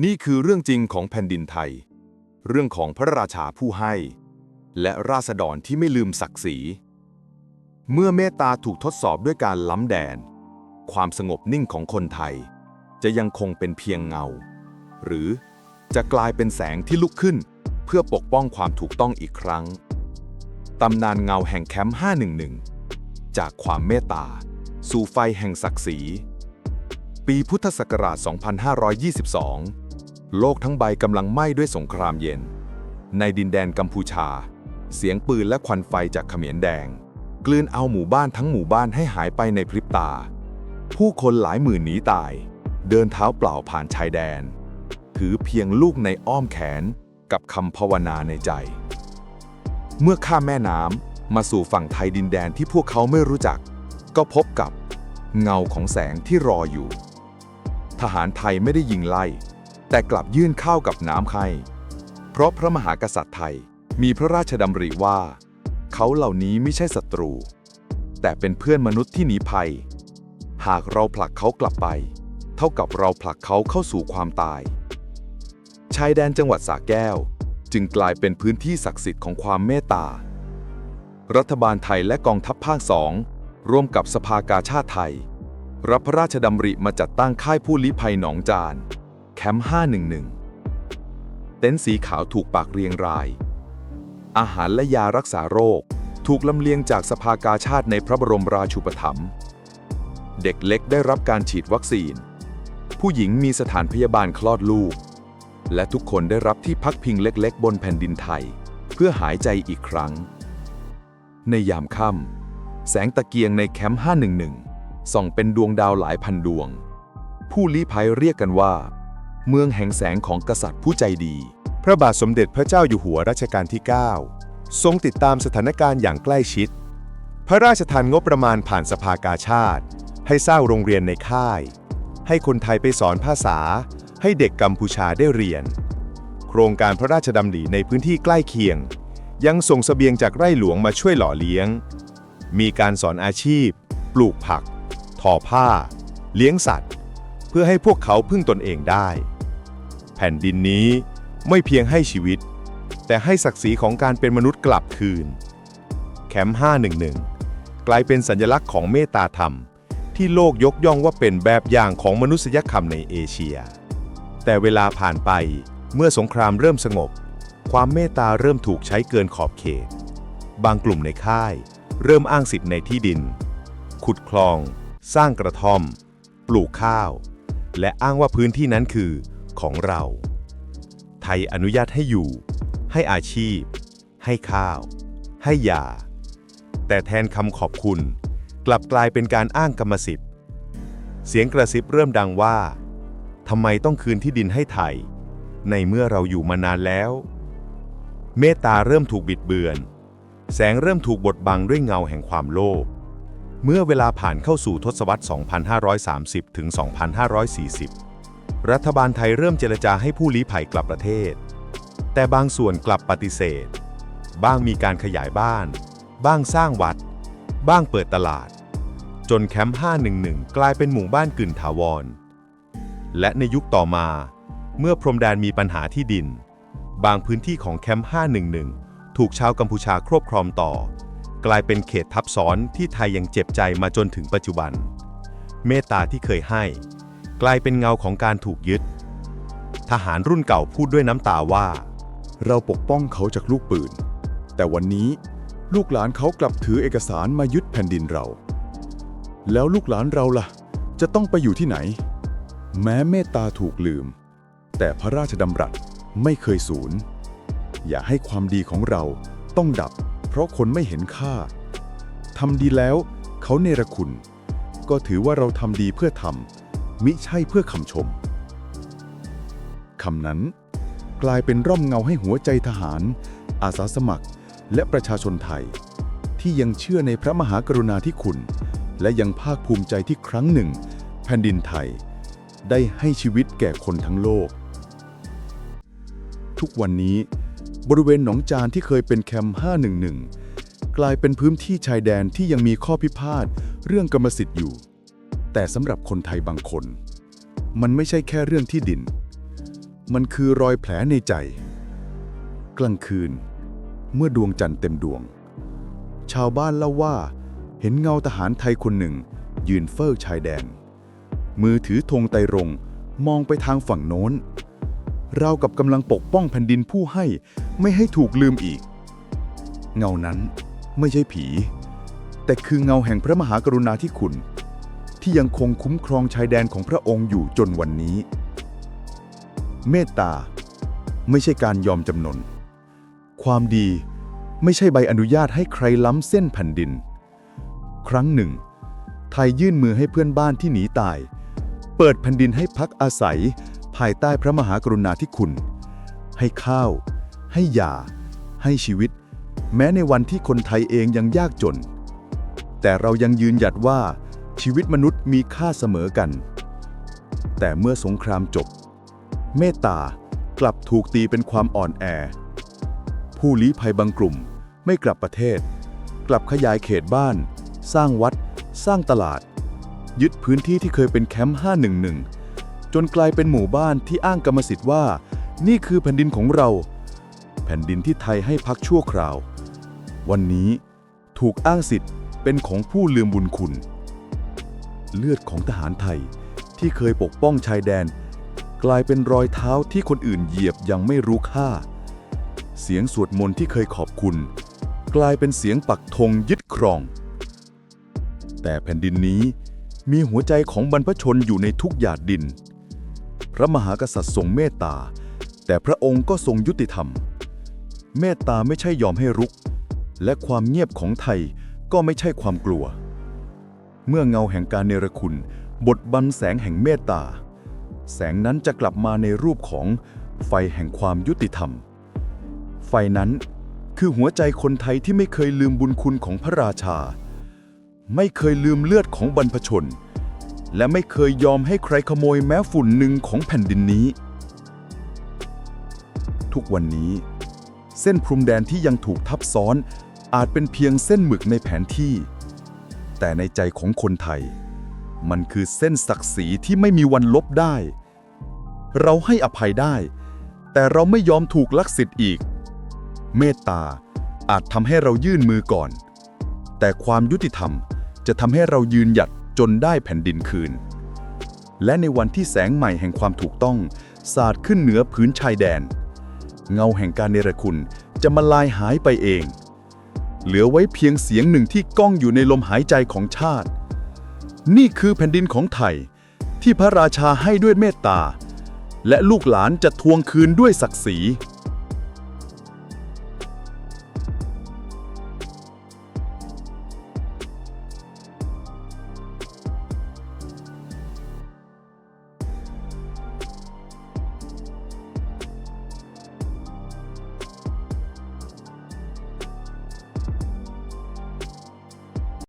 นี่คือเรื่องจริงของแผ่นดินไทย เรื่องของพระราชาผู้ให้ และราษฎรที่ไม่ลืมศักดิ์ศรี เมื่อเมตตาถูกทดสอบด้วยการล้ำแดน ความสงบนิ่งของคนไทย จะยังคงเป็นเพียงเงา หรือจะกลายเป็นแสงที่ลุกขึ้น เพื่อปกป้องความถูกต้องอีกครั้ง ตำนานเงาแห่งแคมป์ 511 จากความเมตตา สู่ไฟแห่งศักดิ์ศรี ปีพุทธศักราช 2522 โลกทั้งใบกำลังไหม้ด้วยสงครามเย็น ในดินแดนกัมพูชา เสียงปืนและควันไฟจากเขมรแดง กลืนเอาหมู่บ้านทั้งหมู่บ้านให้หายไปในพริบตา ผู้คนหลายหมื่นหนีตาย เดินเท้าเปล่าผ่านชายแดน ถือเพียงลูกในอ้อมแขนกับคำภาวนาในใจ เมื่อข้ามแม่น้ำมาสู่ฝั่งไทยดินแดนที่พวกเขาไม่รู้จัก ก็พบกับเงาของแสงที่รออยู่ ทหารไทยไม่ได้ยิงไล่ แต่กลับยื่นข้าวกับน้ำให้ เพราะพระมหากษัตริย์ไทยมีพระราชดำริว่า เขาเหล่านี้ไม่ใช่ศัตรู แต่เป็นเพื่อนมนุษย์ที่หนีภัย หากเราผลักเขากลับไป เท่ากับเราผลักเขาเข้าสู่ความตาย ชายแดนจังหวัดสระแก้ว จึงกลายเป็นพื้นที่ศักดิ์สิทธิ์ของความเมตตา รัฐบาลไทยและกองทัพภาคสองร่วมกับสภากาชาติไทย รับพระราชดำริมาจัดตั้งค่ายผู้ลี้ภัยหนองจาน คมป์ 511 เต็นท์สีขาวถูกปากเรียงราย อาหารและยารักษาโรค ถูกลำเลียงจากสภากาชาติในพระบรมราชูปถัมภ์ เด็กเล็กได้รับการฉีดวัคซีน ผู้หญิงมีสถานพยาบาลคลอดลูก และทุกคนได้รับที่พักพิงเล็กๆ บนแผ่นดินไทย เพื่อหายใจอีกครั้ง ในยามค่ำแสงตะเกียงในแคมป์ 511 ส่องเป็นดวงดาวหลายพันดวงผู้ลี้ภัยเรียกกันว่า เมืองแห่งแสงของกษัตริย์ผู้ใจดี พระบาทสมเด็จพระเจ้าอยู่หัวรัชกาลที่ 9 ทรงติดตามสถานการณ์อย่างใกล้ชิด พระราชทานงบประมาณผ่านสภากาชาติ ให้สร้างโรงเรียนในค่าย ให้คนไทยไปสอนภาษา ให้เด็กกัมพูชาได้เรียน โครงการพระราชดำริในพื้นที่ใกล้เคียง ยังส่งเสบียงจากไร่หลวงมาช่วยหล่อเลี้ยง มีการสอนอาชีพ ปลูกผัก ทอผ้า เลี้ยงสัตว์ เพื่อให้พวกเขาพึ่งตนเองได้ ผ่นดินนี้ ไม่เพียงให้ชีวิต แต่ให้ศักดิ์ศรีของการเป็นมนุษย์กลับคืน แคมป์511 กลายเป็นสัญลักษณ์ของเมตตาธรรม ที่โลกยกย่องว่าเป็นแบบอย่างของมนุษยธรรมในเอเชีย แต่เวลาผ่านไปเมื่อสงครามเริ่มสงบ ความเมตตาเริ่มถูกใช้เกินขอบเขต บางกลุ่มในค่าย เริ่มอ้างสิทธิ์ในที่ดิน ขุดคลอง สร้างกระท่อม ปลูกข้าว และอ้างว่าพื้นที่นั้นคือ ของเรา ไทยอนุญาตให้อยู่ ให้อาชีพ ให้ข้าว ให้ยา แต่แทนคำขอบคุณ กลับกลายเป็นการอ้างกรรมสิทธิ์ เสียงกระซิบเริ่มดังว่าทำไมต้องคืนที่ดินให้ไทย ในเมื่อเราอยู่มานานแล้ว เมตตาเริ่มถูกบิดเบือน แสงเริ่มถูกบดบังด้วยเงาแห่งความโลภเมื่อเวลาผ่านเข้าสู่ทศวรรษ 2530 ถึง 2540 รัฐบาลไทยเริ่มเจรจาให้ผู้ลี้ภัยกลับประเทศ แต่บางส่วนกลับปฏิเสธ บ้างมีการขยายบ้าน บ้างสร้างวัด บ้างเปิดตลาด จนแคมป์ 511 กลายเป็นหมู่บ้านกึ่งถาวร และในยุคต่อมา เมื่อพรมแดนมีปัญหาที่ดิน บางพื้นที่ของแคมป์ 511 ถูกชาวกัมพูชาครอบครองต่อ กลายเป็นเขตทับซ้อนที่ไทยยังเจ็บใจมาจนถึงปัจจุบัน เมตตาที่เคยให้ กลายเป็นเงาของการถูกยึด ทหารรุ่นเก่าพูดด้วยน้ำตาว่า เราปกป้องเขาจากลูกปืน แต่วันนี้ลูกหลานเขากลับถือเอกสารมายึดแผ่นดินเรา แล้วลูกหลานเราล่ะ จะต้องไปอยู่ที่ไหน แม้เมตตาถูกลืม แต่พระราชดำรัสไม่เคยสูญ อย่าให้ความดีของเราต้องดับ เพราะคนไม่เห็นค่าทำดีแล้ว เขาเนรคุณ ก็ถือว่าเราทำดีเพื่อทำ มิใช่เพื่อคำชมคำนั้น กลายเป็นร่มเงาให้หัวใจทหาร อาสาสมัคร และประชาชนไทย ที่ยังเชื่อในพระมหากรุณาธิคุณ และยังภาคภูมิใจที่ครั้งหนึ่ง แผ่นดินไทย ได้ให้ชีวิตแก่คนทั้งโลก ทุกวันนี้ บริเวณหนองจานที่เคยเป็นแคมป์ 511 กลายเป็นพื้นที่ชายแดนที่ยังมีข้อพิพาทเรื่องกรรมสิทธิ์อยู่ แต่สำหรับคนไทยบางคน มันไม่ใช่แค่เรื่องที่ดิน มันคือรอยแผลในใจ กลางคืน เมื่อดวงจันทร์เต็มดวง ชาวบ้านเล่าว่า เห็นเงาทหารไทยคนหนึ่ง ยืนเฝ้าชายแดน มือถือธงไตรรงมองไปทางฝั่งโน้นเรากับกำลังปกป้องแผ่นดินผู้ให้ไม่ให้ถูกลืมอีก เงานั้นไม่ใช่ผี แต่คือเงาแห่งพระมหากรุณาธิคุณ ที่ยังคงคุ้มครองชายแดนของพระองค์อยู่จนวันนี้ เมตตา ไม่ใช่การยอมจำนน ความดีไม่ใช่ใบอนุญาตให้ใครล้ำเส้นแผ่นดิน ครั้งหนึ่ง ไทยยื่นมือให้เพื่อนบ้านที่หนีตาย เปิดแผ่นดินให้พักอาศัย ภายใต้พระมหากรุณาธิคุณ ให้ข้าว ให้ยา ให้ชีวิต แม้ในวันที่คนไทยเองยังยากจน แต่เรายังยืนหยัดว่า ชีวิตมนุษย์มีค่าเสมอกัน แต่เมื่อสงครามจบ เมตตากลับถูกตีเป็นความอ่อนแอ ผู้ลี้ภัยบางกลุ่มไม่กลับประเทศ กลับขยายเขตบ้าน สร้างวัด สร้างตลาด ยึดพื้นที่ที่เคยเป็นแคมป์ 511 จนกลายเป็นหมู่บ้านที่อ้างกรรมสิทธิ์ว่า นี่คือแผ่นดินของเรา แผ่นดินที่ไทยให้พักชั่วคราว วันนี้ถูกอ้างสิทธิ์เป็นของผู้ลืมบุญคุณ เลือดของทหารไทย ที่เคยปกป้องชายแดน กลายเป็นรอยเท้าที่คนอื่นเหยียบยังไม่รู้ค่า เสียงสวดมนต์ที่เคยขอบคุณ กลายเป็นเสียงปักธงยึดครอง แต่แผ่นดินนี้มีหัวใจของบรรพชนอยู่ในทุกหยาดดิน พระมหากษัตริย์ทรงเมตตา แต่พระองค์ก็ทรงยุติธรรม เมตตาไม่ใช่ยอมให้รุก และความเงียบของไทยก็ไม่ใช่ความกลัว เมื่อเงาแห่งการเนรคุณ บทบันแสงแห่งเมตตา แสงนั้นจะกลับมาในรูปของไฟแห่งความยุติธรรม ไฟนั้นคือหัวใจคนไทยที่ไม่เคยลืมบุญคุณของพระราชา ไม่เคยลืมเลือดของบรรพชน และไม่เคยยอมให้ใครขโมยแม้ฝุ่นหนึ่งของแผ่นดินนี้ ทุกวันนี้ เส้นพรมแดนที่ยังถูกทับซ้อนอาจเป็นเพียงเส้นหมึกในแผนที่ แต่ในใจของคนไทย มันคือเส้นศักดิ์ศรีที่ไม่มีวันลบได้ เราให้อภัยได้ แต่เราไม่ยอมถูกลักสิทธิ์อีก เมตตาอาจทำให้เรายื่นมือก่อน แต่ความยุติธรรมจะทำให้เรายืนหยัดจนได้แผ่นดินคืน และในวันที่แสงใหม่แห่งความถูกต้อง สาดขึ้นเหนือพื้นชายแดน เงาแห่งการเนรคุณจะมาลายหายไปเอง เหลือไว้เพียงเสียงหนึ่งที่ก้องอยู่ในลมหายใจของชาติ นี่คือแผ่นดินของไทย ที่พระราชาให้ด้วยเมตตา และลูกหลานจะทวงคืนด้วยศักดิ์ศรี